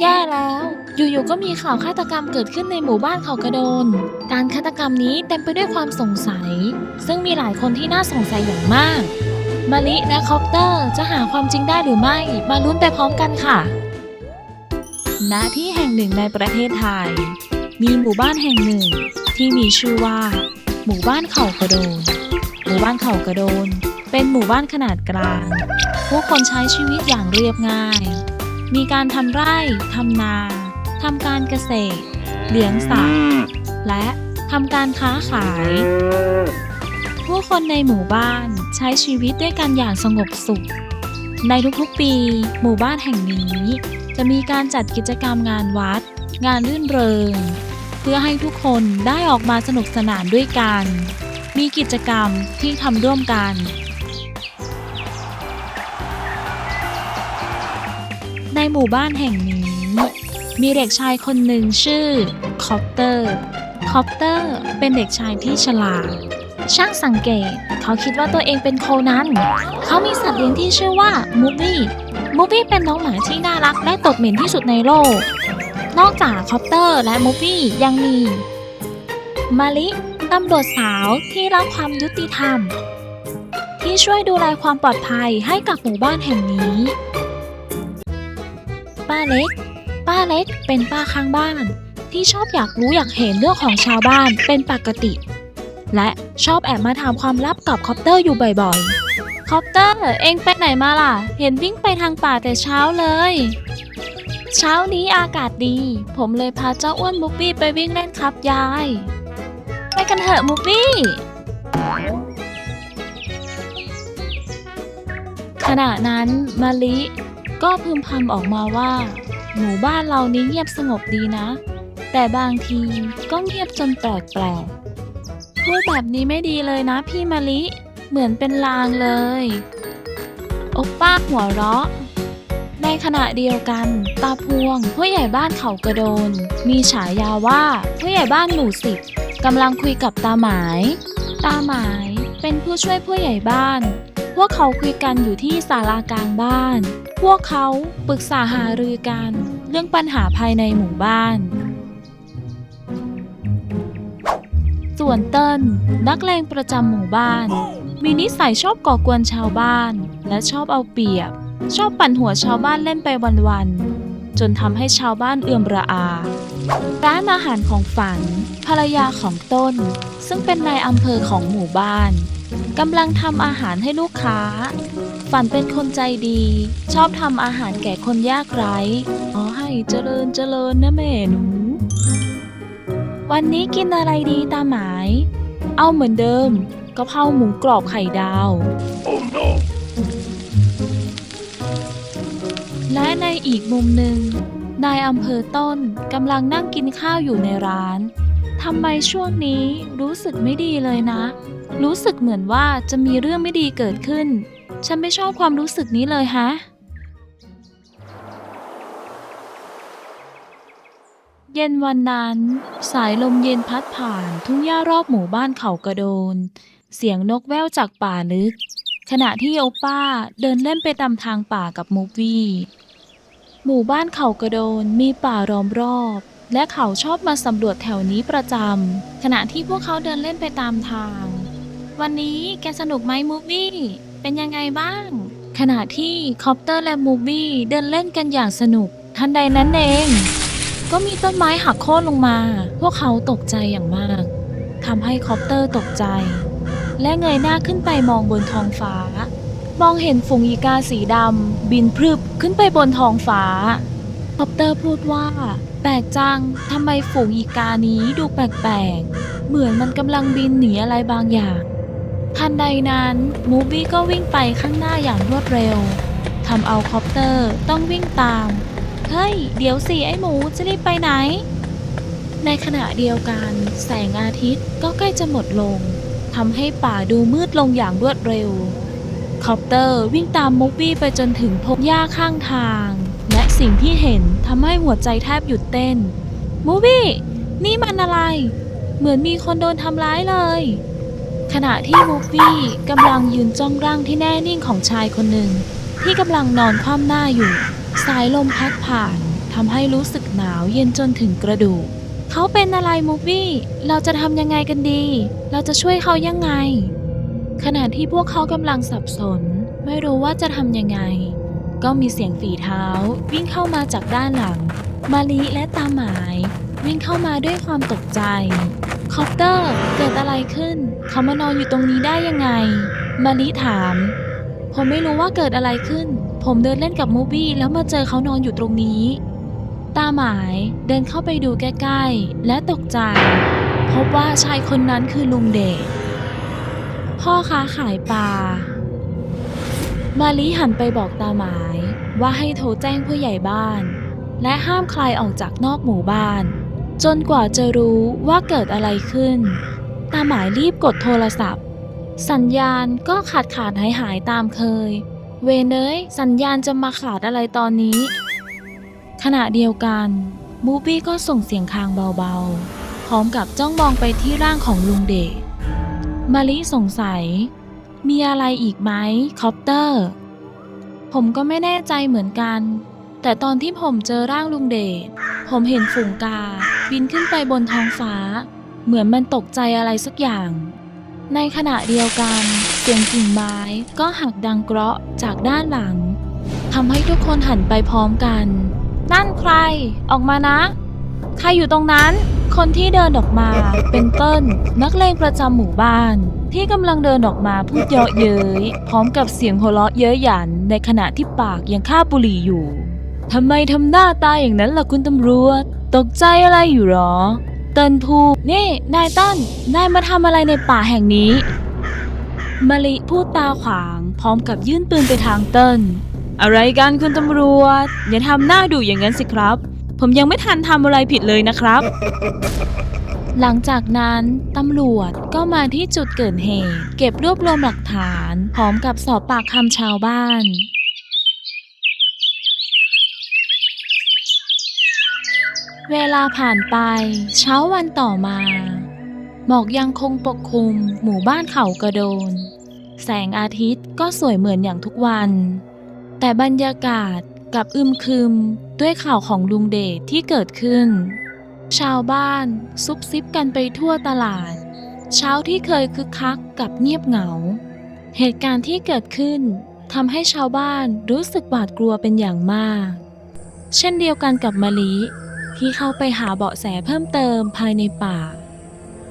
แย่แล้ว อยู่ๆ ก็มีข่าวฆาตกรรมเกิดขึ้นในหมู่บ้านเขากระโดน การฆาตกรรมนี้เต็มไปด้วยความสงสัย ซึ่งมีหลายคนที่น่าสงสัยอย่างมาก มาลิและคอปเตอร์จะหาความจริงได้หรือไม่ มาลุ้นไปพร้อมกันค่ะ ณ ที่แห่งหนึ่งในประเทศไทย มีหมู่บ้านแห่งหนึ่ง ที่มีชื่อว่า หมู่บ้านเขากระโดน หมู่บ้านเขากระโดน เป็นหมู่บ้านขนาดกลาง ผู้คนใช้ชีวิตอย่างเรียบง่าย มีการทำไร่ทำนาทำการเกษตร เลี้ยงสัตว์ และทำการค้าขาย ผู้คนในหมู่บ้านใช้ชีวิตด้วยกันอย่างสงบสุข ในทุกๆปี หมู่บ้านแห่งนี้ จะมีการจัดกิจกรรมงานวัด งานรื่นเริง เพื่อให้ทุกคนได้ออกมาสนุกสนานด้วยกัน มีกิจกรรมที่ทำร่วมกัน ในหมู่บ้านแห่งนี้ มีเด็กชายคนหนึ่งชื่อคอปเตอร์ คอปเตอร์เป็นเด็กชายที่ฉลาด ช่างสังเกต เขาคิดว่าตัวเองเป็นโคนัน เขามีสัตว์เลี้ยงที่ชื่อว่ามูฟี่ มูฟี่เป็นน้องหมาที่น่ารักและตดเหม็นที่สุดในโลก นอกจากคอปเตอร์และมูฟี่ยังมี มาลิตำรวจสาวที่รักความยุติธรรม ที่ช่วยดูแลความปลอดภัยให้กับหมู่บ้านแห่งนี้ ป้าเล็ก ป้าเล็กเป็นป้าข้างบ้าน ที่ชอบอยากรู้อยากเห็นเรื่องของชาวบ้านเป็นปกติ และชอบแอบมาถามความลับกับคอปเตอร์อยู่บ่อยๆ คอปเตอร์เองไปไหนมาล่ะ เห็นวิ่งไปทางป่าแต่เช้าเลย เช้านี้อากาศดี ผมเลยพาเจ้าอ้วนมุฟฟี่ไปวิ่งเล่นครับยาย ไปกันเถอะมุฟฟี่ขณะนั้นมาลิ ก็พึมพำออกมาว่า หมู่บ้านเรานี้เงียบสงบดีนะ แต่บางทีก็เงียบจนแปลกๆพูดแบบนี้ไม่ดีเลยนะพี่มาลิเหมือนเป็นลางเลยโอปป้าหัวเราะ ในขณะเดียวกัน ตาพวง ผู้ใหญ่บ้านเขากระโดน มีฉายาว่าผู้ใหญ่บ้านหมู่สิบกำลังคุยกับตาหมาย ตาหมายเป็นผู้ช่วยผู้ใหญ่บ้าน พวกเขาคุยกันอยู่ที่ศาลากลางบ้าน พวกเขาปรึกษาหารือกันเรื่องปัญหาภายในหมู่บ้าน ส่วนเติ้ลนักเลงประจำหมู่บ้าน มีนิสัยชอบก่อกวนชาวบ้าน และชอบเอาเปรียบ ชอบปั่นหัวชาวบ้านเล่นไปวันๆ จนทำให้ชาวบ้านเอื่อมระอา ร้านอาหารของฝัน ภรรยาของต้น ซึ่งเป็นนายอำเภอของหมู่บ้าน กำลังทำอาหารให้ลูกค้า ฝันเป็นคนใจดี ชอบทำอาหารแก่คนยากไร้ขอให้เจริญเจริญนะแม่หนู วันนี้กินอะไรดีตาหมาย เอาเหมือนเดิมกะเพราหมูกรอบไข่ดาวและในอีกมุมหนึ่งนายอำเภอต้นกำลังนั่งกินข้าวอยู่ในร้าน ทำไมช่วงนี้รู้สึกไม่ดีเลยนะ รู้สึกเหมือนว่าจะมีเรื่องไม่ดีเกิดขึ้น ฉันไม่ชอบความรู้สึกนี้เลยฮะ เย็นวันนั้น สายลมเย็นพัดผ่านทุ่งหญ้ารอบหมู่บ้านเขากระโดน เสียงนกแว่วจากป่าลึก ขณะที่โอป้าเดินเล่นไปตามทางป่ากับมูฟวี่หมู่บ้านเขากระโดนมีป่าล้อมรอบ และเขาชอบมาสำรวจแถวนี้ประจำขณะที่พวกเขาเดินเล่นไปตามทาง วันนี้แกสนุกไหมมูฟวี่เป็นยังไงบ้าง ขณะที่คอปเตอร์และมูฟวี่เดินเล่นกันอย่างสนุก ทันใดนั้นเอง ก็มีต้นไม้หักโค่นลงมา พวกเขาตกใจอย่างมากทำให้คอปเตอร์ตกใจ และเงยหน้าขึ้นไปมองบนท้องฟ้า มองเห็นฝูงอีกาสีดำบินพรึบขึ้นไปบนท้องฟ้า อปเตอร์พูดว่า แปลกจังทำไมฝูงอีกานี้ดูแปลกๆ เหมือนมันกำลังบินหนีอะไรบางอย่างทันใดนั้นมูบี้ก็วิ่งไปข้างหน้าอย่างรวดเร็วทำเอาคอปเตอร์ต้องวิ่งตาม เฮ้ย เดี๋ยวสิไอ้หมูจะรีบไปไหน ในขณะเดียวกัน แสงอาทิตย์ก็ใกล้จะหมดลงทำให้ป่าดูมืดลงอย่างรวดเร็ว คอปเตอร์วิ่งตามมูฟี่ไปจนถึงพงหญ้าข้างทาง และสิ่งที่เห็น ทำให้หัวใจแทบหยุดเต้น มูฟี่นี่มันอะไร เหมือนมีคนโดนทำร้ายเลย ขณะที่มูฟี่กำลังยืนจ้องร่างที่แน่นิ่งของชายคนหนึ่ง ที่กำลังนอนคว่ำหน้าอยู่ สายลมพัดผ่านททำให้รู้สึกหนาวเย็นจนถึงกระดูกเขาเป็นอะไรมูฟี่ เราจะทำยังไงกันดี เราจะช่วยเขายังไง ขณะที่พวกเขากำลังสับสน ไม่รู้ว่าจะทำยังไง ก็มีเสียงฝีเท้า วิ่งเข้ามาจากด้านหลัง มาลิและตาหมาย วิ่งเข้ามาด้วยความตกใจ คอปเตอร์เกิดอะไรขึ้น เขามานอนอยู่ตรงนี้ได้ยังไง มาลิถาม ผมไม่รู้ว่าเกิดอะไรขึ้น ผมเดินเล่นกับมูบี้แล้วมาเจอเขานอนอยู่ตรงนี้ ตาหมายเดินเข้าไปดูใกล้ๆ และตกใจ พบว่าชายคนนั้นคือลุงเดชพ่อค้าขายปลา มาลิหันไปบอกตาหมายว่าให้โทรแจ้งผู้ใหญ่บ้าน และห้ามใครออกจากนอกหมู่บ้าน จนกว่าจะรู้ว่าเกิดอะไรขึ้น ตาหมายรีบกดโทรศัพท์ สัญญาณก็ขาดขาดหายหายตามเคย เวเนยสัญญาณจะมาขาดอะไรตอนนี้ ขณะเดียวกันบูบี้ก็ส่งเสียงคางเบาๆ พร้อมกับจ้องมองไปที่ร่างของลุงเดชมาลิสงสัย มีอะไรอีกไหมคอปเตอร์ ผมก็ไม่แน่ใจเหมือนกัน แต่ตอนที่ผมเจอร่างลุงเดช ผมเห็นฝูงกา บินขึ้นไปบนท้องฟ้า เหมือนมันตกใจอะไรสักอย่าง ในขณะเดียวกัน เสียงกิ่งไม้ก็หักดังเกราะจากด้านหลังทำให้ทุกคนหันไปพร้อมกัน นั่นใคร ออกมานะ ใครอยู่ตรงนั้น คนที่เดินออกมาเป็นเติ้ลนักเลงประจำหมู่บ้าน ที่กำลังเดินออกมาพูดเยาะเย้ยพร้อมกับเสียงหัวเราะเย้ยหยันในขณะที่ปากยังคาบบุหรี่อยู่ทำไมทำหน้าตาอย่างนั้นล่ะคุณตำรวจ ตกใจอะไรอยู่หรอ เติ้ลพูดนี่ นายเติ้ลนายมาทำอะไรในป่าแห่งนี้มะลิพูดตาขวางพร้อมกับยื่นปืนไปทางเติ้ลอะไรกันคุณตำรวจ อย่าทำหน้าดุอย่างนั้นสิครับ ผมยังไม่ทันทำอะไรผิดเลยนะครับ หลังจากนั้นตำรวจก็มาที่จุดเกิดเหตุ เก็บรวบรวมหลักฐานพร้อมกับสอบปากคำชาวบ้านเวลาผ่านไป เช้าวันต่อมา หมอกยังคงปกคลุม หมู่บ้านเขากระโดน แสงอาทิตย์ก็สวยเหมือนอย่างทุกวัน แต่บรรยากาศกลับอึมครึม ด้วยข่าวของลุงเดชที่เกิดขึ้น ชาวบ้านซุบซิบกันไปทั่วตลาด เช้าที่เคยคึกคักกับเงียบเหงา เหตุการณ์ที่เกิดขึ้นทำให้ชาวบ้านรู้สึกหวาดกลัวเป็นอย่างมาก เช่นเดียวกันกับมะลิที่เข้าไปหาเบาะแสเพิ่มเติมภายในป่า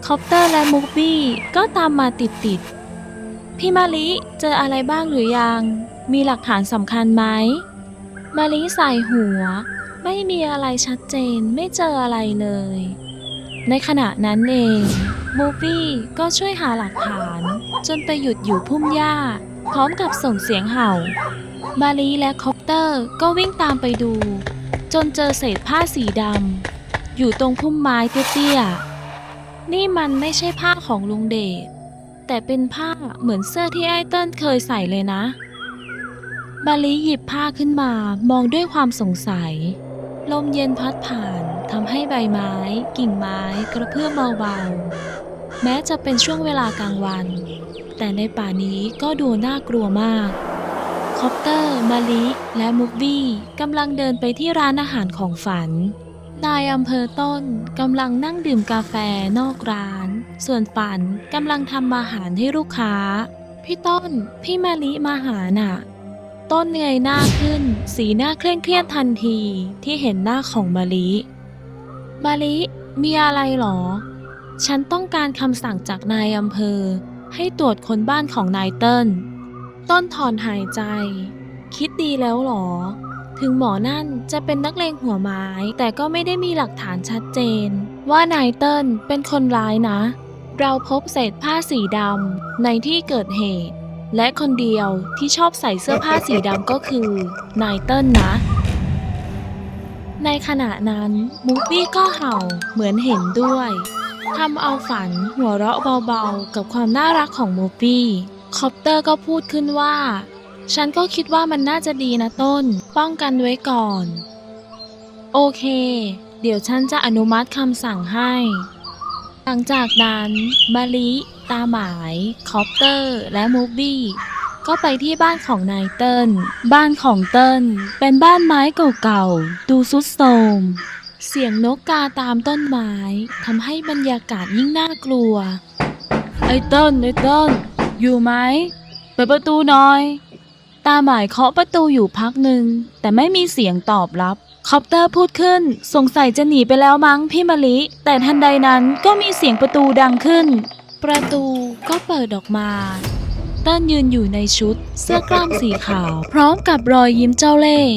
คอปเตอร์และมูฟบี้ก็ตามมาติดๆพี่มาลิเจออะไรบ้างหรือยัง มีหลักฐานสำคัญไหม มาลิใส่หัว ไม่มีอะไรชัดเจนไม่เจออะไรเลย ในขณะนั้นเองมูฟี่ก็ช่วยหาหลักฐาน จนไปหยุดอยู่พุ่มหญ้า พร้อมกับส่งเสียงเห่า มาลีและคอปเตอร์ก็วิ่งตามไปดู จนเจอเศษผ้าสีดำอยู่ตรงพุ่มไม้เตี้ยๆนี่มันไม่ใช่ผ้าของลุงเดชแต่เป็นผ้าเหมือนเสื้อที่ไอ้เติ้ลเคยใส่เลยนะ มาลีหยิบผ้าขึ้นมามองด้วยความสงสัย ลมเย็นพัดผ่านทำให้ใบไม้ กิ่งไม้กระเพื่อมเบาๆ แม้จะเป็นช่วงเวลากลางวัน แต่ในป่านี้ก็ดูน่ากลัวมากคอปเตอร์ มาลิ และมุกบี้กำลังเดินไปที่ร้านอาหารของฝัน นายอำเภอต้นกำลังนั่งดื่มกาแฟนอกร้าน ส่วนฝันกำลังทำอาหารให้ลูกค้า พี่ต้น พี่มาลิมาหาน่ะ ต้นเงยหน้าขึ้น สีหน้าเคร่งเครียดทันทีที่เห็นหน้าของมาลิมาลิมีอะไรหรอ ฉันต้องการคำสั่งจากนายอำเภอ ให้ตรวจคนบ้านของนายเติ้ลต้นถอนหายใจ คิดดีแล้วหรอ ถึงหมอนั่นจะเป็นนักเลงหัวไม้ แต่ก็ไม่ได้มีหลักฐานชัดเจน ว่านายเติ้ลเป็นคนร้ายนะ เราพบเศษผ้าสีดำในที่เกิดเหตุ และคนเดียวที่ชอบใส่เสื้อผ้าสีดำก็คือนายเติ้ลนะ ในขณะนั้นมูฟี่ก็เห่าเหมือนเห็นด้วยทำเอาฝันหัวเราะเบาๆ กับความน่ารักของมูฟี่คอปเตอร์ก็พูดขึ้นว่า ฉันก็คิดว่ามันน่าจะดีนะต้น ป้องกันไว้ก่อน โอเค เดี๋ยวฉันจะอนุมัติคำสั่งให้ หลังจากนั้นมาลิ ตาหมายคอปเตอร์ และมูบี้ก็ไปที่บ้านของนายเติ้ลบ้านของเติ้ลเป็นบ้านไม้เก่าๆ ดูสุดโทรม เสียงนกกาตามต้นไม้ทำให้บรรยากาศยิ่งน่ากลัว ไอ้เติ้ลไอ้เติ้ลอยู่ไหม เปิดประตูหน่อย ตาหมายเคาะประตูอยู่พักหนึ่ง แต่ไม่มีเสียงตอบรับ คอปเตอร์พูดขึ้น สงสัยจะหนีไปแล้วมั้งพี่มะลิ แต่ทันใดนั้นก็มีเสียงประตูดังขึ้น ประตูก็เปิดออกมาเติ้ลยืนอยู่ในชุดเสื้อกล้ามสีขาว พร้อมกับรอยยิ้มเจ้าเล่ห์